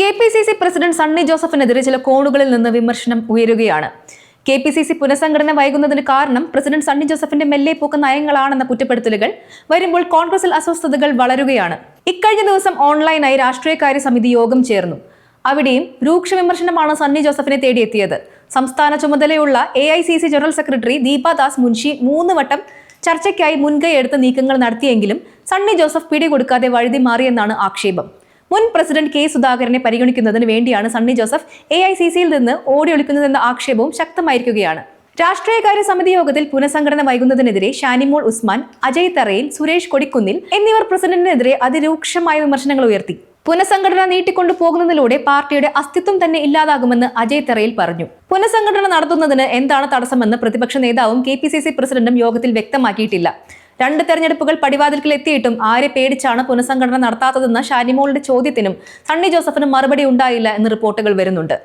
K P C C president Sunny ജോസഫിനെതിരെ ചില കോണുകളിൽ നിന്ന് വിമർശനം ഉയരുകയാണ്. കെ പി സി സി പുനഃസംഘടന വൈകുന്നതിന് കാരണം പ്രസിഡന്റ് സണ്ണി ജോസഫിന്റെ മെല്ലെ പോക്ക നയങ്ങളാണെന്ന കുറ്റപ്പെടുത്തലുകൾ വരുമ്പോൾ കോൺഗ്രസിൽ അസ്വസ്ഥതകൾ വളരുകയാണ്. ഇക്കഴിഞ്ഞ ദിവസം ഓൺലൈനായി രാഷ്ട്രീയകാര്യ സമിതി യോഗം ചേർന്നു. അവിടെയും രൂക്ഷ വിമർശനമാണ് സണ്ണി ജോസഫിനെ തേടിയെത്തിയത്. സംസ്ഥാന ചുമതലയുള്ള A I C C general secretary Deepa Das Munshi മൂന്ന് വട്ടം ചർച്ചയ്ക്കായി മുൻകൈയെടുത്ത് നീക്കങ്ങൾ നടത്തിയെങ്കിലും സണ്ണി ജോസഫ് പിടികൊടുക്കാതെ വഴുതി മാറിയെന്നാണ് ആക്ഷേപം. മുൻ പ്രസിഡന്റ് കെ സുധാകരനെ പരിഗണിക്കുന്നതിന് വേണ്ടിയാണ് Sunny Joseph A I C സിയിൽ നിന്ന് ഓടിയൊളിക്കുന്നതെന്ന ആക്ഷേപവും ശക്തമായിരിക്കുകയാണ്. രാഷ്ട്രീയകാര്യ സമിതി യോഗത്തിൽ പുനഃസംഘടന വൈകുന്നതിനെതിരെ ഷാനിമോൾ ഉസ്മാൻ അജയ് തറയിൽ സുരേഷ് കൊടിക്കുന്നിൽ എന്നിവർ പ്രസിഡന്റിനെതിരെ അതിരൂക്ഷമായ വിമർശനങ്ങൾ ഉയർത്തി. പുനഃസംഘടന നീട്ടിക്കൊണ്ടു പോകുന്നതിലൂടെ പാർട്ടിയുടെ അസ്തിത്വം തന്നെ ഇല്ലാതാകുമെന്ന് അജയ് തെറയിൽ പറഞ്ഞു. പുനഃസംഘടന നടത്തുന്നതിന് എന്താണ് തടസ്സമെന്ന് പ്രതിപക്ഷ നേതാവും കെ പി സി സി പ്രസിഡന്റും യോഗത്തിൽ വ്യക്തമാക്കിയിട്ടില്ല. രണ്ട് തെരഞ്ഞെടുപ്പുകൾ പടിവാതിൽക്കിൽ എത്തിയിട്ടും ആരെ പേടിച്ചാണ് പുനഃസംഘടന നടത്താത്തതെന്ന ഷാനിമോളുടെ ചോദ്യത്തിനും സണ്ണി ജോസഫിനും മറുപടി ഉണ്ടായില്ല എന്ന് റിപ്പോർട്ടുകൾ വരുന്നുണ്ട്.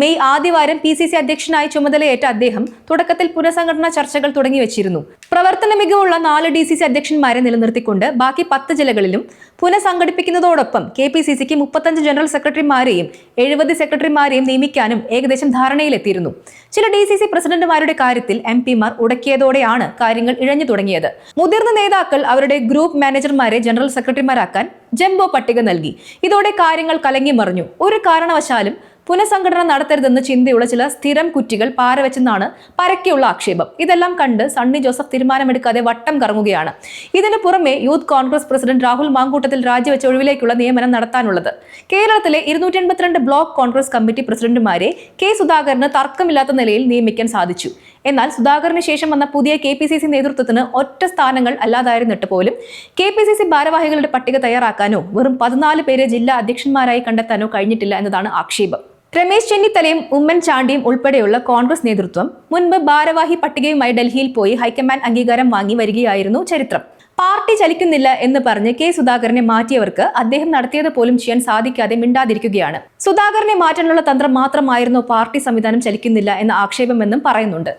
മെയ് ആദ്യവാരം പി സി സി അധ്യക്ഷനായി ചുമതലയേറ്റ അദ്ദേഹം തുടക്കത്തിൽ പുനഃസംഘടനാ ചർച്ചകൾ തുടങ്ങി വെച്ചിരുന്നു. പ്രവർത്തന മികവുള്ള നാല് ഡി സി സി അധ്യക്ഷന്മാരെ നിലനിർത്തിക്കൊണ്ട് ബാക്കി പത്ത് ജില്ലകളിലും പുനഃസംഘടിപ്പിക്കുന്നതോടൊപ്പം കെ പി സി സിക്ക് മുപ്പത്തഞ്ച് ജനറൽ സെക്രട്ടറിമാരെയും എഴുപത് സെക്രട്ടറിമാരെയും നിയമിക്കാനും ഏകദേശം ധാരണയിലെത്തിയിരുന്നു. ചില ഡി സി സി പ്രസിഡന്റുമാരുടെ കാര്യത്തിൽ എം പിമാർ ഉടക്കിയതോടെയാണ് കാര്യങ്ങൾ ഇഴഞ്ഞു തുടങ്ങിയത്. മുതിർന്ന നേതാക്കൾ അവരുടെ ഗ്രൂപ്പ് മാനേജർമാരെ ജനറൽ സെക്രട്ടറിമാരാക്കാൻ ജംബോ പട്ടിക നൽകി. ഇതോടെ കാര്യങ്ങൾ കലങ്ങി മറിഞ്ഞു. ഒരു കാരണവശാലും പുനഃസംഘടന നടത്തരുതെന്ന് ചിന്തയുള്ള ചില സ്ഥിരം കുറ്റികൾ പാരവെച്ചെന്നാണ് പരക്കെയുള്ള ആക്ഷേപം. ഇതെല്ലാം കണ്ട് സണ്ണി ജോസഫ് തീരുമാനമെടുക്കാതെ വട്ടം കറങ്ങുകയാണ്. ഇതിനു പുറമെ യൂത്ത് കോൺഗ്രസ് പ്രസിഡന്റ് രാഹുൽ മാങ്കൂട്ടത്തിൽ രാജിവെച്ച ഒഴിവിലേക്കുള്ള നിയമനം നടത്താനുള്ളത്. കേരളത്തിലെ ഇരുന്നൂറ്റി എൺപത്തിരണ്ട് ബ്ലോക്ക് കോൺഗ്രസ് കമ്മിറ്റി പ്രസിഡന്റുമാരെ കെ സുധാകരന് തർക്കമില്ലാത്ത നിലയിൽ നിയമിക്കാൻ സാധിച്ചു. എന്നാൽ സുധാകരന് ശേഷം വന്ന പുതിയ കെ പി സി സി നേതൃത്വത്തിന് ഒറ്റ സ്ഥാനങ്ങൾ അല്ലാതായിരുന്നിട്ട് പോലും കെ പി സി സി ഭാരവാഹികളുടെ പട്ടിക തയ്യാറാക്കാനോ വെറും പതിനാല് പേരെ ജില്ലാ അധ്യക്ഷന്മാരായി കണ്ടെത്താനോ കഴിഞ്ഞിട്ടില്ല എന്നതാണ് ആക്ഷേപം. രമേശ് ചെന്നിത്തലയും ഉമ്മൻചാണ്ടിയും ഉൾപ്പെടെയുള്ള കോൺഗ്രസ് നേതൃത്വം മുൻപ് ഭാരവാഹി പട്ടികയുമായി ഡൽഹിയിൽ പോയി ഹൈക്കമാൻഡ് അംഗീകാരം വാങ്ങി വരികയായിരുന്നു ചരിത്രം. പാർട്ടി ചലിക്കുന്നില്ല എന്ന് പറഞ്ഞ് കെ സുധാകരനെ മാറ്റിയവർക്ക് അദ്ദേഹം നടത്തിയത് പോലും ചെയ്യാൻ സാധിക്കാതെ മിണ്ടാതിരിക്കുകയാണ്. സുധാകരനെ മാറ്റാനുള്ള തന്ത്രം മാത്രമായിരുന്നു പാർട്ടി സംവിധാനം ചലിക്കുന്നില്ല എന്ന ആക്ഷേപമെന്നും പറയുന്നുണ്ട്.